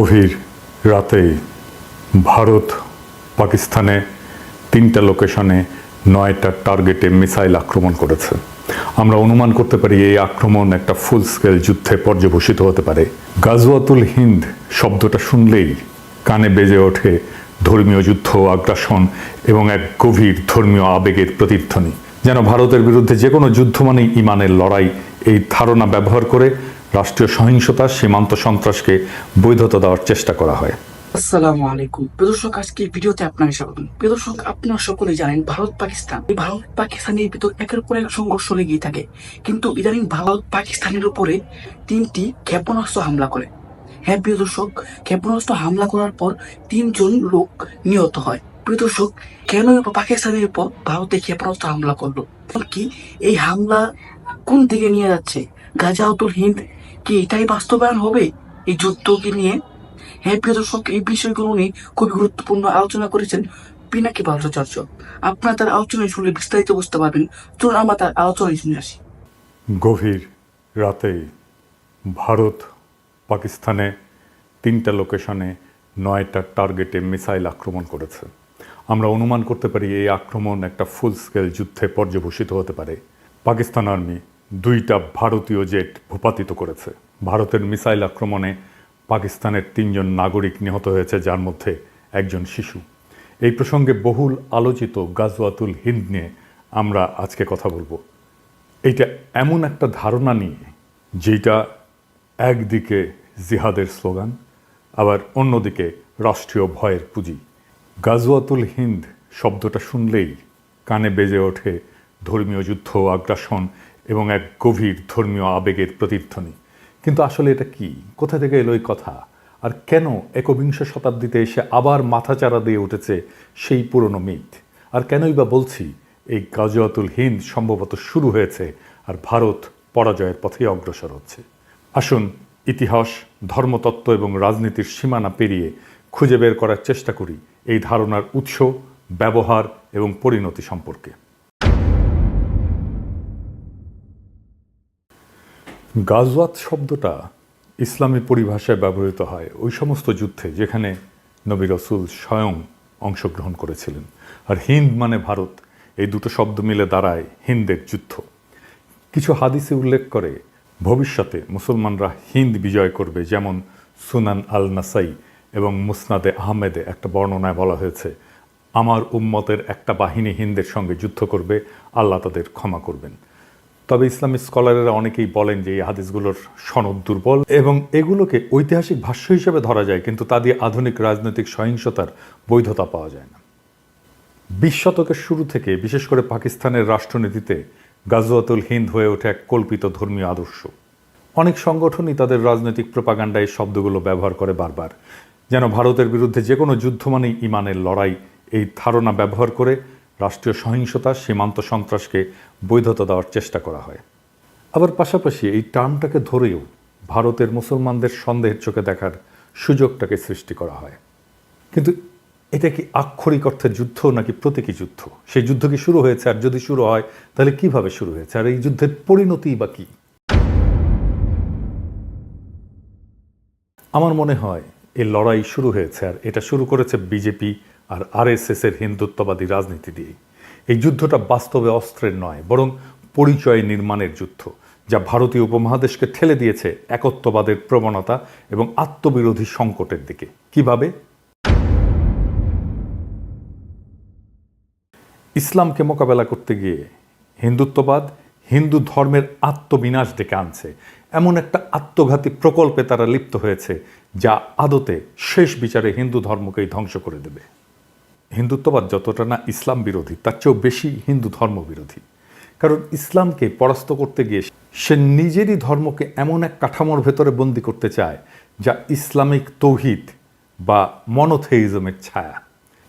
গভীর রাতেই ভারত পাকিস্তানে তিনটা লোকেশনে নয়টা টার্গেটে মিসাইল আক্রমণ করেছে। আমরা অনুমান করতে পারি এই আক্রমণ একটা ফুল স্কেল যুদ্ধে পর্যবসিত হতে পারে। গাজওয়াতুল হিন্দ শব্দটা শুনলেই কানে বেজে ওঠে ধর্মীয় যুদ্ধ আগ্রাসন এবং এক গভীর ধর্মীয় আবেগের প্রতিধ্বনি। যেন ভারতের বিরুদ্ধে যে কোনো যুদ্ধ মানেই ইমানের লড়াই, এই ধারণা ব্যবহার করে রাষ্ট্রীয় সহিংসতা, সীমান্ত সন্ত্রাসকে বৈধতা দেওয়ার চেষ্টা করা হয়। আসসালামু আলাইকুম। প্রদর্শক আজকে ভিডিওতে আপনাকে স্বাগতম। প্রদর্শক আপনারা সকলে জানেন, ভারত পাকিস্তান। এই ভারত পাকিস্তানের ভিতর একের পর এক সংঘর্ষ লেগেই থাকে। কিন্তু ইদানিং ভারত পাকিস্তানের উপরে তিনটি ক্ষেপণাস্ত্র হামলা করে। হ্যাঁ প্রিয় দর্শক, ক্ষেপণাস্ত্র হামলা করার পর তিনজন লোক নিহত হয়। প্রিয় দর্শক, কেন পাকিস্তানের উপর ভারতে ক্ষেপণাস্ত্র হামলা করল? কি এই হামলা কোন দিকে নিয়ে যাচ্ছে? গাজাউতুল হিন্দ কি এটাই বাস্তবায়ন হবে? এই যুদ্ধকে নিয়ে? হ্যাঁ প্রিয় দর্শক, এই বিষয়গুলো নিয়ে খুবই গুরুত্বপূর্ণ আলোচনা করেছেন পিনাকি ভট্টাচার্য। আপনারা তার আলোচনায় শুনলে বিস্তারিত বুঝতে পারবেন। চলুন আমরা তার আলোচনায় শুনে আসি। গভীর রাতে ভারত পাকিস্তানে তিনটা লোকেশনে নয়টা টার্গেটে মিসাইল আক্রমণ করেছে। আমরা অনুমান করতে পারি এই আক্রমণ একটা ফুল স্কেল যুদ্ধে পর্যবসিত হতে পারে। পাকিস্তান আর্মি দুইটা ভারতীয় জেট ভূপাতিত করেছে। ভারতের মিসাইল আক্রমণে পাকিস্তানের তিনজন নাগরিক নিহত হয়েছে, যার মধ্যে একজন শিশু। এই প্রসঙ্গে বহুল আলোচিত গাজওয়াতুল হিন্দ নিয়ে আমরা আজকে কথা বলব। এইটা এমন একটা ধারণা নিয়ে যেটা একদিকে জিহাদের স্লোগান, আবার অন্যদিকে রাষ্ট্রীয় ভয়ের পুঁজি। গাজওয়াতুল হিন্দ শব্দটা শুনলেই কানে বেজে ওঠে ধর্মীয় যুদ্ধ আগ্রাসন এবং এক গভীর ধর্মীয় আবেগের প্রতিধ্বনি। কিন্তু আসলে এটা কি? কোথা থেকে এলো এই কথা? আর কেন একবিংশ শতাব্দীতে এসে আবার মাথাচাড়া দিয়ে উঠেছে সেই পুরনো মিথ? আর কেনই বা বলছি, এই গাজওয়াতুল হিন্দ সম্ভবত শুরু হয়েছে আর ভারত পরাজয়ের পথে অগ্রসর হচ্ছে। আসুন, ইতিহাস, ধর্মতত্ত্ব এবং রাজনীতির সীমানা পেরিয়ে খুঁজে বের করার চেষ্টা করি এই ধারণার উৎস, ব্যবহার এবং পরিণতি সম্পর্কে। গাজওয়াত শব্দটা ইসলামী পরিভাষায় ব্যবহৃত হয় ওই সমস্ত যুদ্ধে যেখানে নবী রসুল স্বয়ং অংশগ্রহণ করেছিলেন। আর হিন্দ মানে ভারত, এই দুটো শব্দ মিলে দাঁড়ায় হিন্দের যুদ্ধ। কিছু হাদিসে উল্লেখ করে, ভবিষ্যতে মুসলমানরা হিন্দ বিজয় করবে যেমন সুনান আল নাসাই এবং মুসনাদে আহমেদে একটা বর্ণনায় বলা হয়েছে, আমার উম্মতের একটা বাহিনী হিন্দের সঙ্গে যুদ্ধ করবে, আল্লাহ তাদের ক্ষমা করবেন। তবে ইসলামী স্কলারেরা অনেকেই বলেন যে এই হাদিসগুলোর সনদ দুর্বল এবং এগুলোকে ঐতিহাসিক ভাষ্য হিসেবে ধরা যায়, কিন্তু তা দিয়ে আধুনিক রাজনৈতিক সহিংসতার বৈধতা পাওয়া যায় না। বিশ শতকের শুরু থেকে, বিশেষ করে পাকিস্তানের রাষ্ট্রনীতিতে, গাজওয়াতুল হিন্দ হয়ে ওঠে এক কল্পিত ধর্মীয় আদর্শ। অনেক সংগঠনই তাদের রাজনৈতিক প্রপাগান্ডায় শব্দগুলো ব্যবহার করে বারবার, যেন ভারতের বিরুদ্ধে যে কোনো যুদ্ধ মানেই ইমানের লড়াই, এই ধারণা ব্যবহার করে রাষ্ট্রীয় সহিংসতা, সীমান্ত সন্ত্রাসকে বৈধতা দেওয়ার চেষ্টা করা হয়। আবার পাশাপাশি এই টার্মটাকে ধরেও ভারতের মুসলমানদের সন্দেহের চোখে দেখার সুযোগটাকে সৃষ্টি করা হয়। কিন্তু এটা কি আক্ষরিক অর্থে যুদ্ধ নাকি প্রতীকী যুদ্ধ? সেই যুদ্ধ কি শুরু হয়েছে? আর যদি শুরু হয়, তাহলে কীভাবে শুরু হয়েছে? আর এই যুদ্ধের পরিণতি বা কি? আমার মনে হয় এই লড়াই শুরু হয়েছে, আর এটা শুরু করেছে বিজেপি আর আরএসএস এর হিন্দুত্ববাদী রাজনীতি দিয়ে এই যুদ্ধটা বাস্তবে অস্ত্রের নয়, বরং পরিচয় নির্মাণের যুদ্ধ, যা ভারতীয় উপমহাদেশকে ঠেলে দিয়েছে একত্ববাদের প্রবণতা এবং আত্মবিরোধী সংকটের দিকে। কীভাবে? ইসলামকে মোকাবেলা করতে গিয়ে হিন্দুত্ববাদ হিন্দু ধর্মের আত্মবিনাশ ডেকে আনছে। এমন একটা আত্মঘাতী প্রকল্পে তারা লিপ্ত হয়েছে, যা আদতে শেষ বিচারে হিন্দু ধর্মকেই ধ্বংস করে দেবে। হিন্দুত্ববাদ যতটা না ইসলাম বিরোধী, তার চেয়েও বেশি হিন্দু ধর্ম বিরোধী। কারণ ইসলামকে পরাস্ত করতে গিয়ে সে নিজেরই ধর্মকে এমন এক কাঠামোর ভেতরে বন্দি করতে চায়, যা ইসলামিক তৌহিদ বা মনোথেইজমের ছায়া।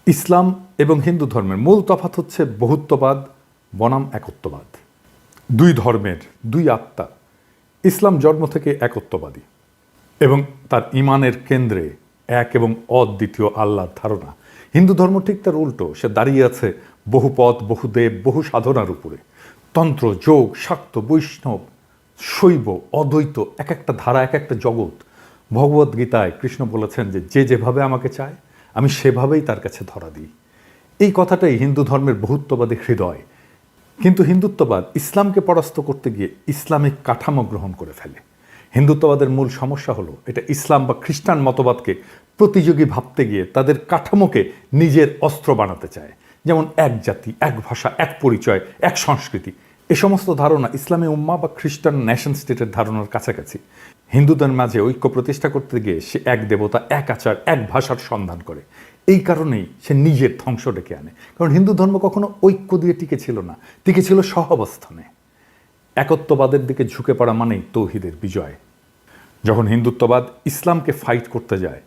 ইসলাম এবং হিন্দু ধর্মের মূল তফাত হচ্ছে বহুত্ববাদ, বনাম একত্ববাদ। দুই ধর্মের দুই আত্মা, ইসলাম জন্ম থেকে একত্ববাদী এবং তার ইমানের কেন্দ্রে এক এবং অদ্বিতীয় আল্লাহর ধারণা। হিন্দু ধর্ম ঠিক তার উল্টো। সে দাঁড়িয়ে আছে বহু পথ, বহু দেব, বহু সাধনার উপরে। তন্ত্র, যোগ, শাক্ত, বৈষ্ণব, শৈব, অদ্বৈত, এক একটা ধারা, এক একটা জগৎ। ভগবত গীতায় কৃষ্ণ বলেছেন যে যে যেভাবে আমাকে চায়, আমি সেভাবেই তার কাছে ধরা দিই। এই কথাটাই হিন্দু ধর্মের বহুত্ববাদী হৃদয়। কিন্তু হিন্দুত্ববাদ ইসলামকে পরাস্ত করতে গিয়ে ইসলামিক কাঠামো গ্রহণ করে ফেলে। হিন্দুত্ববাদের মূল সমস্যা হলো এটা ইসলাম বা খ্রিস্টান মতবাদকে প্রতিযোগী ভাবতে গিয়ে তাদের কাঠামোকে নিজের অস্ত্র বানাতে চায়। যেমন এক জাতি, এক ভাষা, এক পরিচয়, এক সংস্কৃতি। এ সমস্ত ধারণা ইসলামী উম্মা বা খ্রিস্টান ন্যাশন স্টেটের ধারণার কাছাকাছি। হিন্দুদের মাঝে ঐক্য প্রতিষ্ঠা করতে গিয়ে সে এক দেবতা, এক আচার, এক ভাষার সন্ধান করে। এই কারণেই সে নিজের ধ্বংস ডেকে আনে। কারণ হিন্দু ধর্ম কখনো ঐক্য দিয়ে টিকে ছিল না। টিকে ছিল সহাবস্থানে। একত্ববাদের দিকে ঝুঁকে পড়া মানেই তৌহিদের বিজয়। যখন হিন্দুত্ববাদ ইসলামকে ফাইট করতে যায়,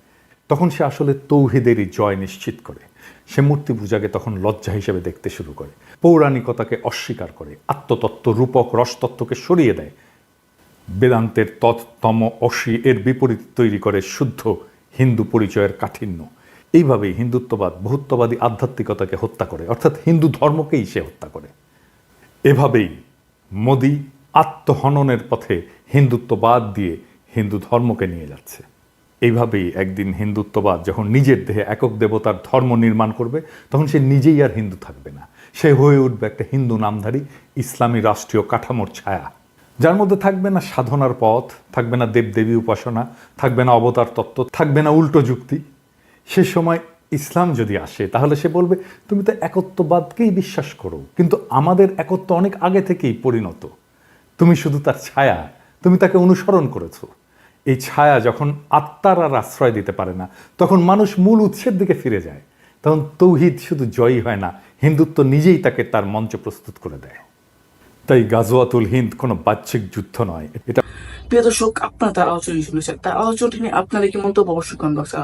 তখন সে আসলে তৌহিদেরই জয় নিশ্চিত করে। সে মূর্তি পূজাকে তখন লজ্জা হিসেবে দেখতে শুরু করে। পৌরাণিকতাকে অস্বীকার করে, আত্মতত্ত্ব রূপক রসতত্ত্বকে সরিয়ে দেয়। বেদান্তের তৎতম অসি এর বিপরীত তৈরি করে শুদ্ধ হিন্দু পরিচয়ের কাঠিন্য। এইভাবেই হিন্দুত্ববাদ বহুত্ববাদী আধ্যাত্মিকতাকে হত্যা করে, অর্থাৎ হিন্দু ধর্মকেই সে হত্যা করে। এভাবেই মোদি আত্মহননের পথে হিন্দুত্ববাদ দিয়ে হিন্দু ধর্মকে নিয়ে যাচ্ছে। এইভাবেই একদিন হিন্দুত্ববাদ যখন নিজের দেহে একক দেবতার ধর্ম নির্মাণ করবে, তখন সে নিজেই আর হিন্দু থাকবে না। সে হয়ে উঠবে একটা হিন্দু নামধারী ইসলামী রাষ্ট্রীয় কাঠামোর ছায়া। যার মধ্যে থাকবে না সাধনার পথ, থাকবে না দেবদেবী উপাসনা, থাকবে না অবতার তত্ত্ব, থাকবে না উল্টো যুক্তি। সে সময় ইসলাম যদি আসে, তাহলে সে বলবে, তুমি তো একত্ববাদকেই বিশ্বাস করো। কিন্তু আমাদের একত্ব অনেক আগে থেকেই পরিণত। তুমি শুধু তার ছায়া, তুমি তাকে অনুসরণ করেছ। এই ছায়া যখন আত্মার আর আশ্রয় দিতে পারে না, তখন মানুষ মূল উৎসের দিকে ফিরে যায়। তখন তৌহিদ শুধু জয়ী হয় না, হিন্দুত্ব নিজেই তাকে তার মঞ্চ প্রস্তুত করে দেয়। তাই গাজওয়াতুল হিন্দ কোনো বাহ্যিক যুদ্ধ নয়। এটা প্রিয় দর্শক, আপনারা তার আলোচনা শুনেছেন। তার আলোচনাটি নিয়ে আপনারা কি মন্তব্য? অবশ্যই কমেন্ট বক্সে